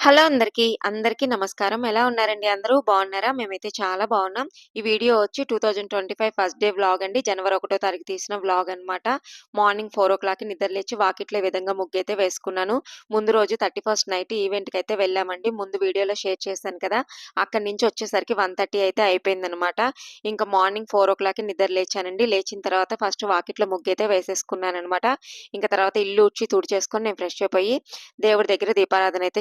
Hello అందరికీ. అందరికీ నమస్కారం. ఎలా ఉన్నారండి అందరూ? బాగున్నారా? మేమైతే చాలా బాగున్నాం. ఈ వీడియో వచ్చి 2025 ఫస్ట్ డే వ్లాగ్ అండి. జనవరి ఒకటో తారీఖు తీసిన వ్లాగ్ అనమాట. మార్నింగ్ 4:00కి నిద్ర లేచి వాకిట్లో విధంగా ముగ్గైతే వేసుకున్నాను. ముందు రోజు 31st నైట్ ఈవెంట్‌కైతే వెళ్ళామండి. ముందు వీడియోలో షేర్ చేశాను కదా! అక్కడి నుంచి వచ్చేసరికి 1:30 అయితే అయిపోయిందనమాట. ఇంకా మార్నింగ్ 4:00కి నిద్ర లేచానండి. లేచిన తర్వాత ఫస్ట్ వాకిట్లో ముగ్గైతే వేసేసుకున్నాననమాట. ఇంకా తర్వాత ఇల్లు ఊడ్చి తుడిచేసుకొని నేను ఫ్రెష్ అయిపోయి దేవుడి దగ్గర దీపారాధన అయితే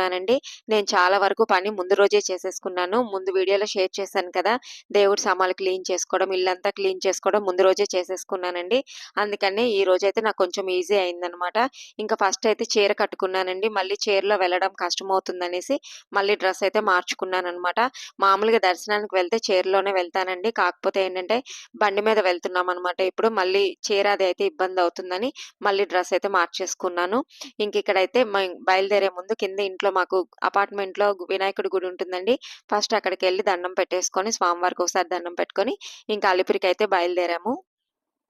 చేసుకున్నానండి. నేను చాలా వరకు పని ముందు రోజే చేసేసుకున్నాను. ముందు వీడియోలో షేర్ చేశాను కదా! దేవుడి సామాన్లు క్లీన్ చేసుకోవడం, ఇల్లంతా క్లీన్ చేసుకోవడం ముందు రోజే చేసేసుకున్నానండి. అందుకని ఈ రోజైతే నాకు కొంచెం ఈజీ అయిందనమాట. ఇంకా ఫస్ట్ అయితే చీర కట్టుకున్నానండి. మళ్ళీ చీరలో వెళ్ళడం కష్టమవుతుందనేసి మళ్ళీ డ్రెస్ అయితే మార్చుకున్నాననమాట. మామూలుగా దర్శనానికి వెళ్తే చీరలోనే వెళ్తానండి. కాకపోతే ఏంటంటే బండి మీద వెళ్తున్నాం అనమాట ఇప్పుడు. మళ్ళీ చీర అది అయితే ఇబ్బంది అవుతుందని మళ్ళీ డ్రెస్ అయితే మార్చేసుకున్నాను. ఇంక ఇక్కడైతే బయలుదేరే ముందు కింద ఇంట్లో మాకు అపార్ట్మెంట్లో వినాయకుడి గుడి ఉంటుందండి. ఫస్ట్ అక్కడికెళ్ళి దండం పెట్టేసుకొని స్వామివారికి ఒకసారి దండం పెట్టుకొని ఇంకా అలిపిరికి అయితే బయలుదేరాము.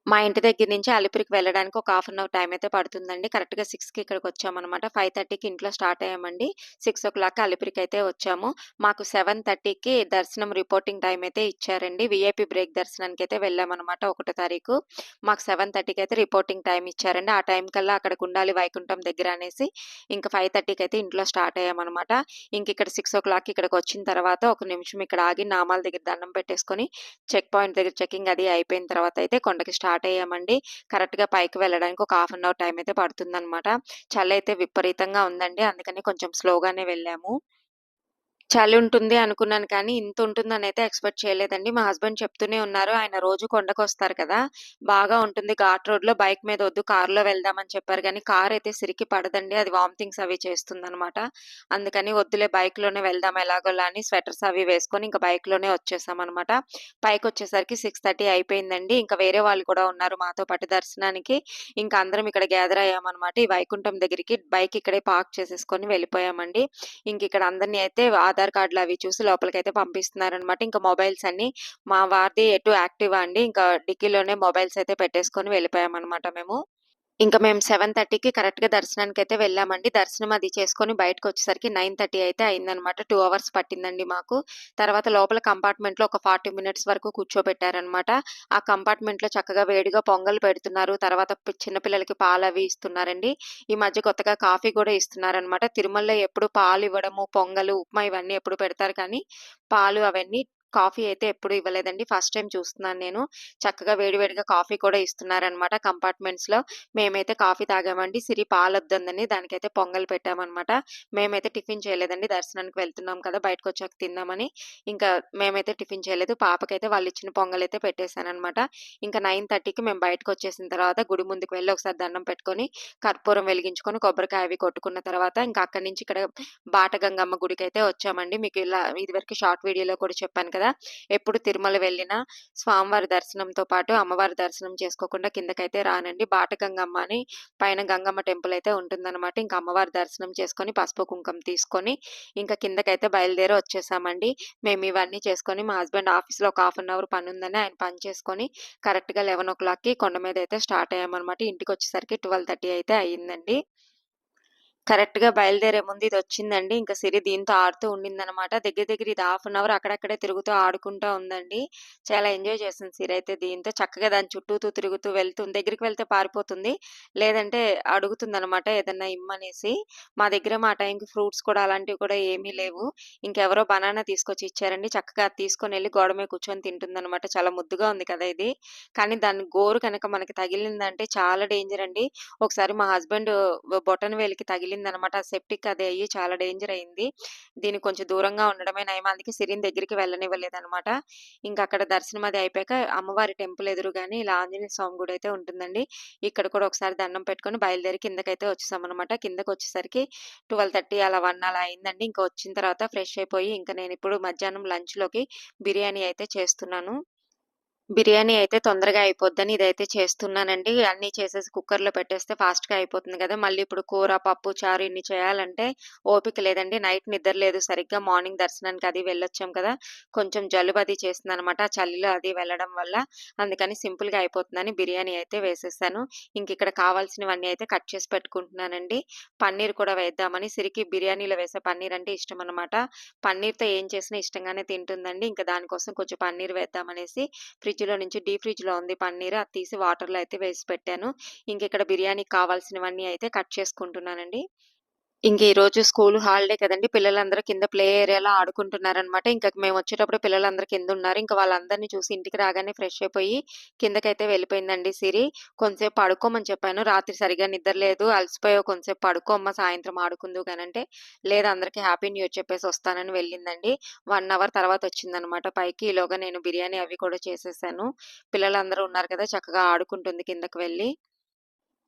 మా ఇంటి దగ్గర నుంచి అలిపిరికి వెళ్ళడానికి ఒక హాఫ్ అన్ అవర్ టైం అయితే పడుతుందండి. కరెక్ట్‌గా సిక్స్కి ఇక్కడికి వచ్చామన్నమాట ఫైవ్ థర్టీకి ఇంట్లో స్టార్ట్ అయ్యామండి. 6:00 అలిపిరికైతే వచ్చాము. మాకు 7:30కి దర్శనం రిపోర్టింగ్ టైం అయితే ఇచ్చారండి. విఐపి బ్రేక్ దర్శనానికి అయితే వెళ్ళామన్నమాట ఒకటో తారీఖు. మాకు 7:30కి అయితే రిపోర్టింగ్ టైం ఇచ్చారండి. ఆ టైం కల్లా అక్కడికి ఉండాలి వైకుంఠం దగ్గర అనేసి ఇంకా ఫైవ్ థర్టీకి అయితే ఇంట్లో స్టార్ట్ అయ్యామన్నమాట ఇంక ఇక్కడ సిక్స్ ఓ క్లాక్ ఇక్కడికి వచ్చిన తర్వాత ఒక నిమిషం ఇక్కడ ఆగి నామాల దగ్గర దండం పెట్టేసుకొని చెక్ పాయింట్ దగ్గర చెకింగ్ అది అయిపోయిన తర్వాత అయితే కొండకి స్టార్ట్ స్టార్ట్ అయ్యామండి. కరెక్ట్‌గా పైకి వెళ్ళడానికి ఒక హాఫ్ అన్ అవర్ టైం అయితే పడుతుందన్నమాట చలి అయితే విపరీతంగా ఉందండి. అందుకని కొంచెం స్లోగానే వెళ్ళాము. చలి ఉంటుంది అనుకున్నాను కానీ ఇంత ఉంటుందనైతే ఎక్స్‌పెక్ట్ చేయలేదండి. మా హస్బెండ్ చెప్తూనే ఉన్నారు. ఆయన రోజు కొండకు వస్తారు కదా! బాగా ఉంటుంది ఘాట్ రోడ్‌లో బైక్ మీద వద్దు కారులో వెళ్దామని చెప్పారు కానీ కార్ అయితే సిరికి పడదండి. అది వామిటింగ్స్ అవి చేస్తుంది అనమాట అందుకని వద్దులే బైక్‌లోనే వెళ్దాం ఎలాగోలా అని స్వెటర్స్ అవి వేసుకొని ఇంక బైక్‌లోనే వచ్చేసామనమాట. పైకొచ్చేసరికి 6:30 అయిపోయిందండి. ఇంకా వేరే వాళ్ళు కూడా ఉన్నారు మాతో పాటు దర్శనానికి. ఇంకా అందరం ఇక్కడ గ్యాదర్ అయ్యామన్నమాట ఈ వైకుంఠం దగ్గరికి బైక్ ఇక్కడే పార్క్ చేసేసుకొని వెళ్ళిపోయామండి. ఇంక ఇక్కడ అందరిని అయితే ఆధార్ కార్డులు అవి చూసి లోపలికైతే పంపిస్తున్నారనమాట. ఇంకా మొబైల్స్ అన్ని మా వారిది ఎటు యాక్టివ్ అండి. ఇంకా డిక్కీలోనే మొబైల్స్ అయితే పెట్టేసుకొని వెళ్ళిపోయామన్నమాట మేము. ఇంకా మేము 7:30కి కరెక్ట్‌గా దర్శనానికైతే వెళ్ళామండి. దర్శనం అది చేసుకొని బయటకు వచ్చేసరికి నైన్ థర్టీ అయితే అయిందనమాట. టూ అవర్స్ పట్టిందండి మాకు. తర్వాత లోపల కంపార్ట్మెంట్‌లో ఒక 40 మినిట్స్ వరకు కూర్చోబెట్టారనమాట. ఆ కంపార్ట్మెంట్‌లో చక్కగా వేడిగా పొంగల్ పెడుతున్నారు. తర్వాత చిన్నపిల్లలకి చిన్న పిల్లలకి ఇస్తున్నారండి. ఈ మధ్య కొత్తగా కాఫీ కూడా ఇస్తున్నారనమాట. తిరుమలలో ఎప్పుడు పాలు ఇవ్వడము పొంగలు, ఉప్మా ఇవన్నీ ఎప్పుడు పెడతారు కానీ పాలు అవన్నీ కాఫీ అయితే ఎప్పుడు ఇవ్వలేదండి. ఫస్ట్ టైం చూస్తున్నాను నేను. చక్కగా వేడివేడిగా కాఫీ కూడా ఇస్తున్నారనమాట కంపార్ట్మెంట్స్‌లో. మేమైతే కాఫీ తాగామండి. సిరి పాలొద్దందని దానికైతే పొంగల్ పెట్టామనమాట. మేమైతే టిఫిన్ చేయలేదండి. దర్శనానికి వెళ్తున్నాం కదా! బయటకొచ్చాక తిందామని. ఇంకా మేమైతే టిఫిన్ చేయలేదు. పాపకైతే వాళ్ళు ఇచ్చిన పొంగల్ అయితే పెట్టేశానమాట ఇంకా నైన్ థర్టీకి మేము బయటకొచ్చేసిన తర్వాత గుడి ముందుకు వెళ్ళి ఒకసారి దండం పెట్టుకొని, కర్పూరం వెలిగించుకొని, కొబ్బరికాయ అవి కొట్టుకున్న తర్వాత ఇంకా అక్కడి నుంచి ఇక్కడ బాటగంగమ్మ గుడికి అయితే వచ్చామండి. మీకు ఇలా ఇదివరకు షార్ట్ వీడియోలో కూడా చెప్పాను కదా! ఎప్పుడు తిరుమల వెళ్ళినా స్వామివారి దర్శనంతో పాటు అమ్మవారి దర్శనం చేసుకోకుండా కిందకైతే రానండి. బాటగంగమ్మ అని పైన గంగమ్మ టెంపుల్ అయితే ఉంటుందన్నమాట ఇంకా అమ్మవారి దర్శనం చేసుకొని, పసుపు, కుంకుమ తీసుకొని ఇంకా కిందకైతే బయలుదేరి వచ్చేసామండి. మేము ఇవన్నీ చేసుకొని మా హస్బెండ్ ఆఫీస్‌లో ఒక హాఫ్ అన్ అవర్ పని ఉందని ఆయన పని చేసుకొని కరెక్ట్‌గా 11:00కి కొండ మీద అయితే స్టార్ట్ అయ్యామన్నమాట ఇంటికి వచ్చేసరికి ట్వెల్వ్ థర్టీ అయితే అయిందండి. కరెక్ట్‌గా బయలుదేరే ముందు ఇది వచ్చిందండి ఇంకా సిరి దీంతో ఆడుతూ ఉండిందనమాట. దగ్గర దగ్గర ఇది హాఫ్ అన్ అవర్ అక్కడక్కడే తిరుగుతూ ఆడుకుంటా ఉందండి. చాలా ఎంజాయ్ చేసింది సిరి అయితే దీంతో. చక్కగా దాని చుట్టూతూ తిరుగుతూ వెళ్తుంది. దగ్గరికి వెళ్తే పారిపోతుంది. లేదంటే అడుగుతుంది అనమాట ఏదన్నా ఇమ్మనేసి. మా దగ్గర మా టైంకి ఫ్రూట్స్ కూడా అలాంటివి కూడా ఏమీ లేవు. ఇంకెవరో బనానా తీసుకొచ్చి ఇచ్చారండి. చక్కగా తీసుకొని వెళ్ళి గోడ మీద కూర్చొని తింటుందనమాట. చాలా ముద్దుగా ఉంది కదా ఇది. కానీ దాని గోరు కనుక మనకి తగిలిందంటే చాలా డేంజర్ అండి. ఒకసారి మా హస్బెండ్ బొటన వేలికి తగిలిందనమాట. సెప్టిక్ అది అయ్యి చాలా డేంజర్ అయింది. దీనికి కొంచెం దూరంగా ఉండడమే నయం. అందుకే సిరిని దగ్గరికి వెళ్ళనివ్వలేదనమాట. ఇంకా అక్కడ దర్శనం అది అయిపోయాక అమ్మవారి టెంపుల్ ఎదురుగానే ఇలా ఆంజనేయ స్వామి గుడి అయితే ఉంటుందండి. ఇక్కడ కూడా ఒకసారి దండం పెట్టుకొని బయలుదేరి కిందకైతే వచ్చేసామన్నమాట కిందకు వచ్చేసరికి ట్వెల్వ్ థర్టీ అలా వన్ అలా అయిందండి. ఇంకా వచ్చిన తర్వాత ఫ్రెష్ అయిపోయి ఇంకా నేను ఇప్పుడు మధ్యాహ్నం లంచ్‌లోకి బిర్యానీ అయితే చేస్తున్నాను. బిర్యానీ అయితే తొందరగా అయిపోద్దని ఇదైతే చేస్తున్నానండి. అన్నీ చేసేసి కుక్కర్‌లో పెట్టేస్తే ఫాస్ట్‌గా అయిపోతుంది కదా మళ్ళీ ఇప్పుడు కూర, పప్పు, చారు ఇన్ని చేయాలంటే ఓపిక లేదండి. నైట్ నిద్ర లేదు సరిగ్గా. మార్నింగ్ దర్శనానికి అది వెళ్ళొచ్చాం కదా! కొంచెం జలుబు అది చేసిందనమాట. ఆ చలిలో అది వెళ్ళడం వల్ల. అందుకని సింపుల్‌గా అయిపోతుందని బిర్యానీ అయితే వేసేసాను. ఇంకిక్కడ కావాల్సినవన్నీ అయితే కట్ చేసి పెట్టుకుంటున్నానండి. పన్నీర్ కూడా వేద్దామని సిరికి బిర్యానీలో వేసే పన్నీర్ అంటే ఇష్టం అనమాట పన్నీర్‌తో ఏం చేసినా ఇష్టంగానే తింటుందండి. ఇంకా దానికోసం కొంచెం పన్నీర్ వేద్దామనేసి ఫ్రిడ్జ్‌లో నుంచి డీప్ ఫ్రిడ్జ్‌లో ఉంది పన్నీర్. అది తీసి వాటర్‌లో అయితే వేసి పెట్టాను. ఇంకిక్కడ బిర్యానీకి కావాల్సినవన్నీ అయితే కట్ చేసుకుంటున్నానండి. ఇంక ఈరోజు స్కూల్ హాలిడే కదండి పిల్లలందరూ కింద ప్లే ఏరియాలో ఆడుకుంటున్నారనమాట. ఇంకా మేము వచ్చేటప్పుడు పిల్లలందరూ కిందున్నారు. ఇంకా వాళ్ళందరిని చూసి ఇంటికి రాగానే ఫ్రెష్ అయిపోయి కిందకైతే వెళ్ళిపోయిందండి సిరి. కొంసేపు పడుకోమని చెప్పాను. రాత్రి సరిగ్గా నిద్ర లేదు. అలసిపోయావు కొంసేపు పడుకో అమ్మ సాయంత్రం ఆడుకుందు కానంటే లేదు అందరికి హ్యాపీ న్యూ ఇయర్ చెప్పేసి వస్తానని వెళ్ళిందండి. వన్ అవర్ తర్వాత వచ్చిందనమాట పైకి. ఈలోగా నేను బిర్యానీ అవి కూడా చేసేసాను. పిల్లలందరూ ఉన్నారు కదా! చక్కగా ఆడుకుంటుంది కిందకి వెళ్ళి.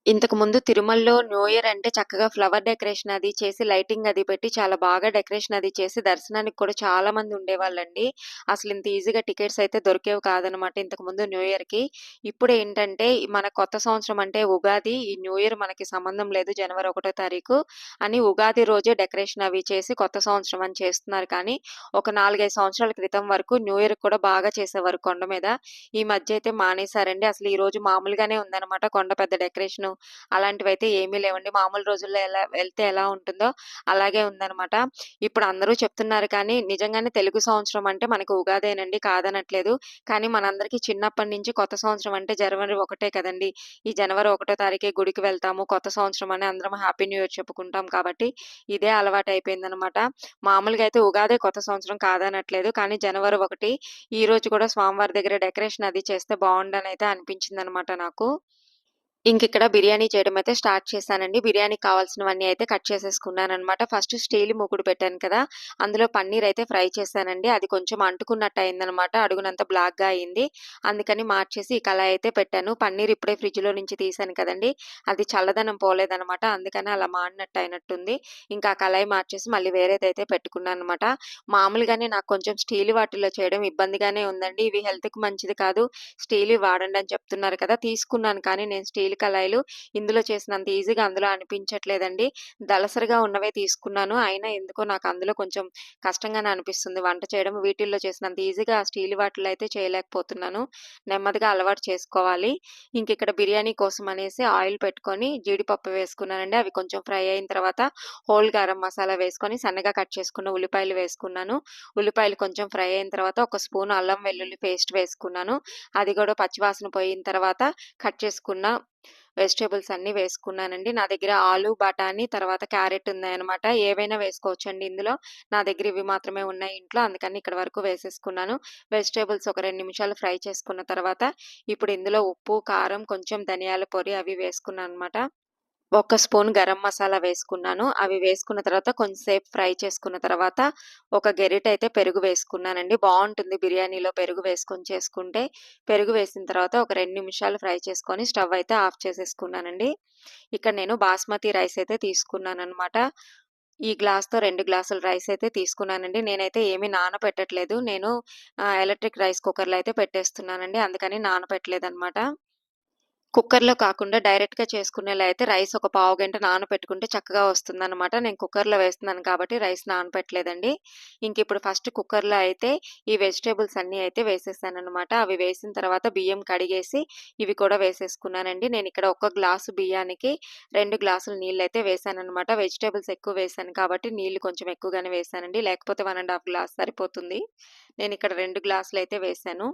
ఇంతకుముందు తిరుమలలో న్యూ ఇయర్ అంటే చక్కగా ఫ్లవర్ డెకరేషన్ అది చేసి, లైటింగ్ అది పెట్టి చాలా బాగా డెకరేషన్ అది చేసి దర్శనానికి కూడా చాలా మంది ఉండేవాళ్ళండి. అసలు ఇంత ఈజీగా టికెట్స్ అయితే దొరికేవి కాదనమాట ఇంతకుముందు న్యూ ఇయర్‌కి. ఇప్పుడేంటంటే మన కొత్త సంవత్సరం అంటే ఉగాది. ఈ న్యూ ఇయర్ మనకి సంబంధం లేదు జనవరి 1 తారీఖు అని ఉగాది రోజే డెకరేషన్ అవి చేసి కొత్త సంవత్సరం అని చేస్తున్నారు కానీ, ఒక 4, 5 సంవత్సరాల క్రితం వరకు న్యూ ఇయర్ కూడా బాగా చేసేవారు కొండ మీద. ఈ మధ్య అయితే మానేశారండి. అసలు ఈరోజు మామూలుగానే ఉందనమాట కొండ పెద్ద డెకరేషను అలాంటివి అయితే ఏమీ లేవండి. మామూలు రోజుల్లో ఎలా వెళ్తే ఎలా ఉంటుందో అలాగే ఉందనమాట. ఇప్పుడు అందరూ చెప్తున్నారు కానీ, నిజంగానే తెలుగు సంవత్సరం అంటే మనకు ఉగాదేనండి కాదనట్లేదు. కానీ మనందరికీ చిన్నప్పటి నుంచి కొత్త సంవత్సరం అంటే జనవరి ఒకటే కదండి ఈ జనవరి ఒకటో తారీఖే గుడికి వెళ్తాము. కొత్త సంవత్సరం అని అందరం హ్యాపీ న్యూ ఇయర్ చెప్పుకుంటాం కాబట్టి, ఇదే అలవాటు అయిపోయిందనమాట మామూలుగా అయితే ఉగాదే కొత్త సంవత్సరం కాదనట్లేదు. కానీ జనవరి 1 ఈరోజు కూడా స్వామివారి దగ్గర డెకరేషన్ అది చేస్తే బాగుండని అయితే అనిపించింది అనిపించిందనమాట నాకు. ఇంకిక్కడ బిర్యానీ చేయడం అయితే స్టార్ట్ చేశానండి. బిర్యానీకి కావాల్సినవన్నీ అయితే కట్ చేసేసుకున్నాను అనమాట ఫస్ట్ స్టీల్ మూకుడు పెట్టాను కదా! అందులో పన్నీర్ అయితే ఫ్రై చేశానండి. అది కొంచెం అంటుకున్నట్టు అయిందనమాట. అడుగునంత బ్లాక్‌గా అయింది. అందుకని మార్చేసి ఈ కళాయి అయితే పెట్టాను. పన్నీర్ ఇప్పుడే ఫ్రిడ్జ్‌లో నుంచి తీశాను కదండి అది చల్లదనం పోలేదనమాట. అందుకని అలా మాడినట్టు అయినట్టుంది. ఇంకా ఆ కళాయి మార్చేసి మళ్ళీ వేరేదైతే పెట్టుకున్నాననమాట. మామూలుగానే నాకు కొంచెం స్టీల్ వాటిల్లో చేయడం ఇబ్బందిగానే ఉందండి. ఇవి హెల్త్‌కి మంచిది కాదు. స్టీల్ వాడండి అని చెప్తున్నారు కదా! తీసుకున్నాను కానీ నేను స్టీల్ కళాయిలు ఇందులో చేసినంత ఈజీగా అందులో అనిపించట్లేదండి. దళసరిగా ఉన్నవే తీసుకున్నాను. అయినా ఎందుకో నాకు అందులో కొంచెం కష్టంగానే అనిపిస్తుంది వంట చేయడం. వీటిల్లో చేసినంత ఈజీగా స్టీల్ వాటిలో అయితే చేయలేకపోతున్నాను. నెమ్మదిగా అలవాటు చేసుకోవాలి. ఇంకిక్కడ బిర్యానీ కోసం అనేసి ఆయిల్ పెట్టుకొని జీడిపప్పు వేసుకున్నానండి. అవి కొంచెం ఫ్రై అయిన తర్వాత హోల్ గరం మసాలా వేసుకొని సన్నగా కట్ చేసుకున్న ఉల్లిపాయలు వేసుకున్నాను. ఉల్లిపాయలు కొంచెం ఫ్రై అయిన తర్వాత ఒక స్పూన్ అల్లం వెల్లుల్లి పేస్ట్ వేసుకున్నాను. అది కూడా పచ్చివాసన పోయిన తర్వాత కట్ చేసుకున్న వెజిటేబుల్స్ అన్నీ వేసుకున్నానండి. నా దగ్గర ఆలు, బఠానీ తర్వాత క్యారెట్ ఉన్నాయన్నమాట. ఏవైనా వేసుకోవచ్చండి ఇందులో. నా దగ్గర ఇవి మాత్రమే ఉన్నాయి ఇంట్లో. అందుకని ఇక్కడ వరకు వేసేసుకున్నాను. వెజిటేబుల్స్ ఒక రెండు నిమిషాలు ఫ్రై చేసుకున్న తర్వాత ఇప్పుడు ఇందులో ఉప్పు, కారం, కొంచెం ధనియాల పొడి అవి వేసుకున్నాను అనమాట ఒక స్పూన్ గరం మసాలా వేసుకున్నాను. అవి వేసుకున్న తర్వాత కొంచెంసేపు ఫ్రై చేసుకున్న తర్వాత ఒక గెరిటైతే పెరుగు వేసుకున్నానండి. బాగుంటుంది బిర్యానీలో పెరుగు వేసుకొని చేసుకుంటే. పెరుగు వేసిన తర్వాత ఒక రెండు నిమిషాలు ఫ్రై చేసుకొని స్టవ్ అయితే ఆఫ్ చేసేసుకున్నానండి. ఇక్కడ నేను బాస్మతి రైస్ అయితే తీసుకున్నాననమాట. ఈ గ్లాస్‌తో రెండు గ్లాసుల రైస్ అయితే తీసుకున్నానండి. నేనైతే ఏమి నానపెట్టట్లేదు నేను ఎలక్ట్రిక్ రైస్ కుక్కర్‌లో అయితే పెట్టేస్తున్నానండి. అందుకని నానబెట్టలేదనమాట. కుక్కర్‌లో కాకుండా డైరెక్ట్‌గా చేసుకునేలా అయితే రైస్ ఒక పావు గంట నానబెట్టుకుంటే చక్కగా వస్తుందన్నమాట నేను కుక్కర్‌లో వేస్తున్నాను కాబట్టి రైస్ నానబెట్టలేదండి. ఇంకిప్పుడు ఫస్ట్ కుక్కర్‌లో అయితే ఈ వెజిటేబుల్స్ అన్నీ అయితే వేసేసాననమాట. అవి వేసిన తర్వాత బియ్యం కడిగేసి ఇవి కూడా వేసేసుకున్నానండి. నేను ఇక్కడ ఒక గ్లాసు బియ్యానికి రెండు గ్లాసులు నీళ్ళు అయితే వేసానమాట వెజిటేబుల్స్ ఎక్కువ వేసాను కాబట్టి నీళ్ళు కొంచెం ఎక్కువగానే వేసానండి లేకపోతే వన్ అండ్ హాఫ్ గ్లాస్ సరిపోతుంది. నేను ఇక్కడ రెండు గ్లాసులు అయితే వేసాను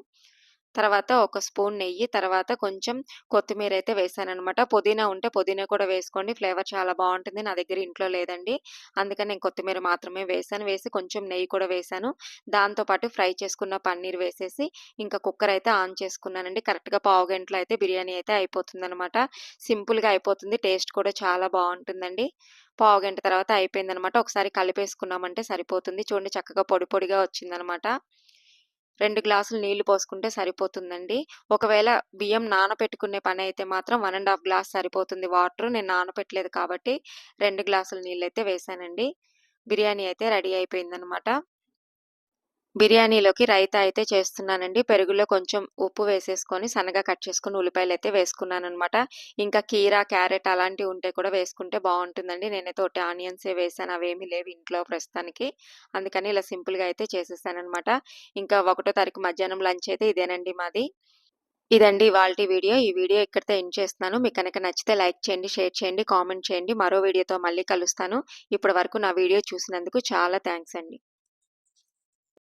తర్వాత ఒక స్పూన్ నెయ్యి, తర్వాత కొంచెం కొత్తిమీర అయితే వేశాననమాట. పుదీనా ఉంటే పుదీనా కూడా వేసుకోండి. ఫ్లేవర్ చాలా బాగుంటుంది నా దగ్గర ఇంట్లో లేదండి. అందుకని నేను కొత్తిమీర మాత్రమే వేసాను వేసి కొంచెం నెయ్యి కూడా వేసాను దాంతో పాటు ఫ్రై చేసుకున్న పన్నీర్ వేసేసి ఇంకా కుక్కర్ అయితే ఆన్ చేసుకున్నానండి. కరెక్ట్‌గా పావు గంటలో అయితే బిర్యానీ అయితే అయిపోతుందనమాట. సింపుల్‌గా అయిపోతుంది. టేస్ట్ కూడా చాలా బాగుంటుందండి పావు గంట తర్వాత అయిపోయిందనమాట. ఒకసారి కలిపేసుకున్నామంటే సరిపోతుంది. చూడండి చక్కగా పొడి పొడిగా వచ్చిందనమాట. రెండు గ్లాసులు నీళ్ళు పోసుకుంటే సరిపోతుందండి. ఒకవేళ బియ్యం నానబెట్టుకునే అయితే మాత్రం వన్ అండ్ హాఫ్ గ్లాస్ సరిపోతుంది వాటర్ నేను నానబెట్టలేదు కాబట్టి రెండు గ్లాసులు నీళ్ళు అయితే వేశానండి. బిర్యానీ అయితే రెడీ అయిపోయిందనమాట. బిర్యానీలోకి రైతా అయితే చేస్తున్నానండి. పెరుగులో కొంచెం ఉప్పు వేసేసుకొని సన్నగా కట్ చేసుకొని వేసుకున్నాను అనమాట ఇంకా కీరా, క్యారెట్ అలాంటివి ఉంటే కూడా వేసుకుంటే బాగుంటుందండి నేనైతే ఒకటి ఆనియన్సే వేసాను అవేమీ లేవు ఇంట్లో ప్రస్తుతానికి. అందుకని ఇలా సింపుల్‌గా అయితే చేసేసానమాట ఇంకా ఒకటో తారీఖు మధ్యాహ్నం లంచ్ అయితే ఇదేనండి మాది. ఇదండి వాళ్ళ వీడియో. ఈ వీడియో ఇక్కడితో ఎండ్ చేస్తున్నాను. మీకు కనుక నచ్చితే లైక్ చేయండి, షేర్ చేయండి, కామెంట్ చేయండి. మరో వీడియోతో మళ్ళీ కలుస్తాను. ఇప్పటి వరకు నా వీడియో చూసినందుకు చాలా థ్యాంక్స్ అండి.